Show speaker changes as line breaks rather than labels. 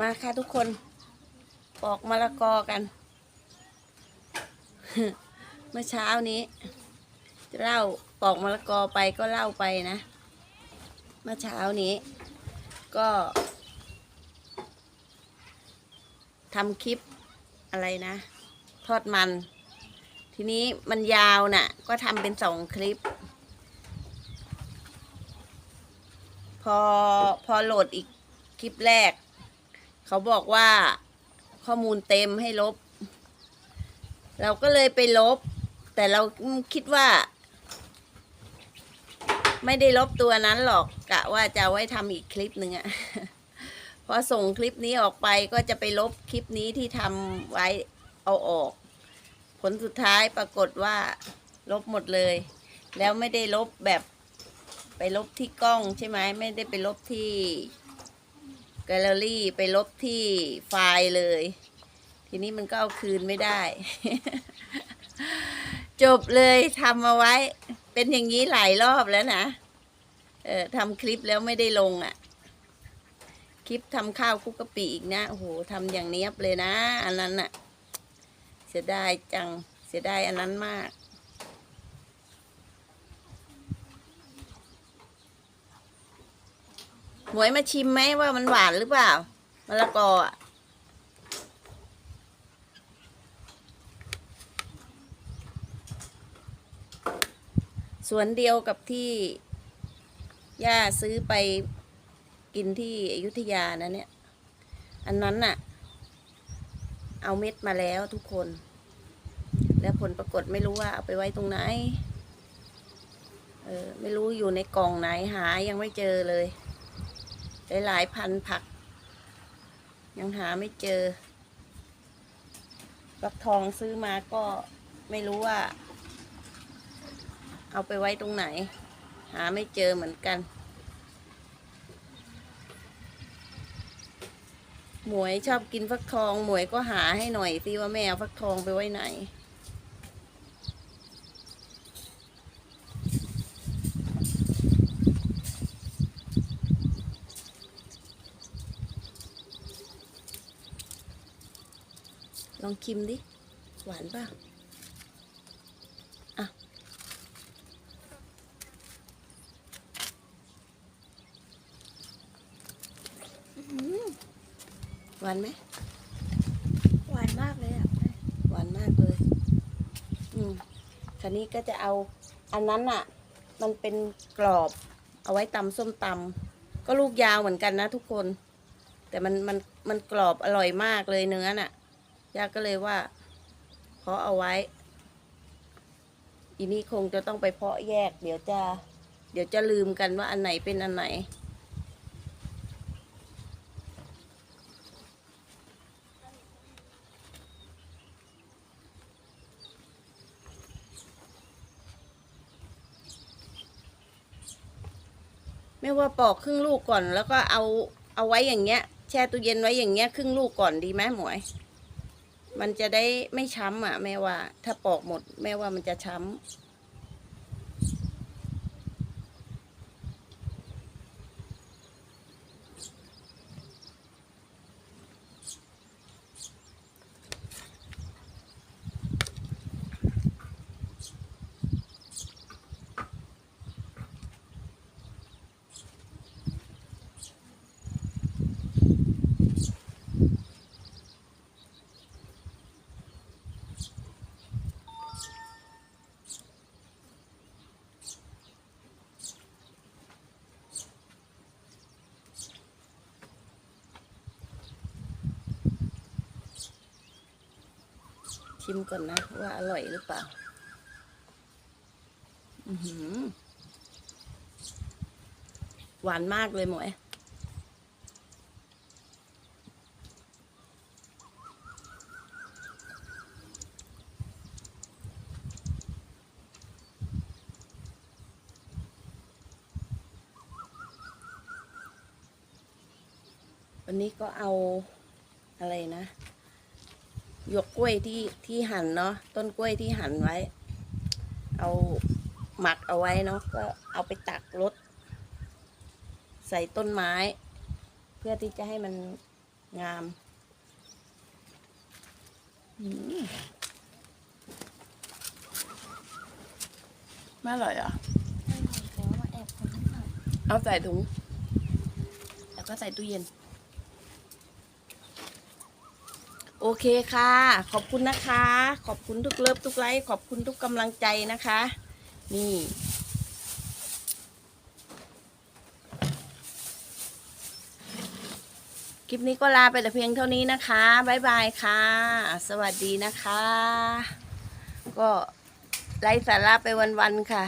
มาค่ะทุกคน ปอกมะละกอกัน เมื่อเช้านี้เล่าปอกมะละกอไปก็เล่าไปนะ เมื่อเช้านี้ ก็ทำคลิปอะไรนะ ทอดมัน ทีนี้มันยาวน่ะ ก็ทำเป็นสองคลิป พอพอโหลดอีกคลิปแรก เขาบอกว่าข้อมูลเต็มให้ลบ เราก็เลยไปลบ แต่เราคิดว่า ไม่ได้ลบตัวนั้นหรอกกะว่าจะไว้ทำอีกคลิปหนึ่งอะพอส่งคลิปนี้ออกไปก็จะไปลบคลิปนี้ที่ทำไว้เอาออก ผลสุดท้ายปรากฏว่า ลบหมดเลย แล้วไม่ได้ลบแบบไปลบที่กล้องใช่ไหมไม่ได้ไปลบที่ แกลเลอรี่ไปลบที่ไฟล์เลย ทีนี้มันก็เอาคืนไม่ได้ จบเลยทำเอาไว้ เป็นอย่างนี้หลายรอบแล้วนะ เออทำคลิปแล้วไม่ได้ลงอะ่ะ คลิปทำข้าวคุกกะปิอีกนะ โอ้โหทำอย่างเนี้ยบเลยนะ อันนั้นอะ่ะ เสียดายจัง เสียดายอันนั้นมาก หมวยมาชิมไหมว่ามันหวานหรือเปล่ามะละกออะสวนเดียวกับที่ ย่าซื้อไปกินที่อยุธยานะเนี่ย อันนั้นน่ะ เอาเม็ดมาแล้วทุกคน แล้วผลปรากฏไม่รู้ว่าเอาไปไว้ตรงไหน เออ ไม่รู้อยู่ในกล่องไหนหายังไม่เจอเลย หลายๆพันผัก ยังหาไม่เจอฟักทองซื้อมาก็ไม่รู้ว่า เอาไปไว้ตรงไหน หาไม่เจอเหมือนกัน หมวยชอบกินฟักทอง หมวยก็หาให้หน่อยสิว่าแม่เอาฟักทองไปไว้ไหน ลองชิมดิ หวานป่ะอะหวานไหม
หวานมากเลยอะ
หวานมากเลย อืมคันนี้ก็จะเอาอันนั้นอะ มันเป็นกรอบ เอาไว้ตำส้มตำก็ลูกยาวเหมือนกันนะทุกคน แต่มันมันมันกรอบอร่อยมากเลยเนื้อน่ะ ย่าก็เลยว่าเพาะเอาไว้ อีนี่คงจะต้องไปเพาะแยก เดี๋ยวจะ เดี๋ยวจะลืมกันว่าอันไหนเป็นอันไหน ไม่ว่าปอกครึ่งลูกก่อนแล้วก็เอาเอาไว้อย่างเงี้ย แช่ตู้เย็นไว้อย่างเงี้ยครึ่งลูกก่อนดีไหมหมวย มันจะได้ไม่ช้ำอะ แม่ว่า ถ้าปอกหมด แม่ว่ามันจะช้ำ ชิมก่อนนะ ว่าอร่อยหรือเปล่าอือหือหวานมากเลยหมวยวันนี้ก็เอาอะไรนะ หยวกกล้วยที่ที่หั่นเนาะต้นกล้วยที่หั่นไว้ เอาหมักเอาไว้เนาะก็เอาไปตักรถใส่ต้นไม้ เพื่อที่จะให้มันงามอืมไม่อร่อยเหรอ
ไม่มีแต่ว่าแอบคนนิดหน่อย
เอาใส่ถุง แล้วก็ใส่ตู้เย็น โอเคค่ะ ขอบคุณนะคะ ขอบคุณทุกเลิฟทุกไลค์ ขอบคุณทุกกำลังใจนะคะ นี่ คลิปนี้ก็ลาไปแต่เพียงเท่านี้นะคะ บ๊ายบายค่ะ สวัสดีนะคะ ก็ไร้สาระไปวันๆค่ะ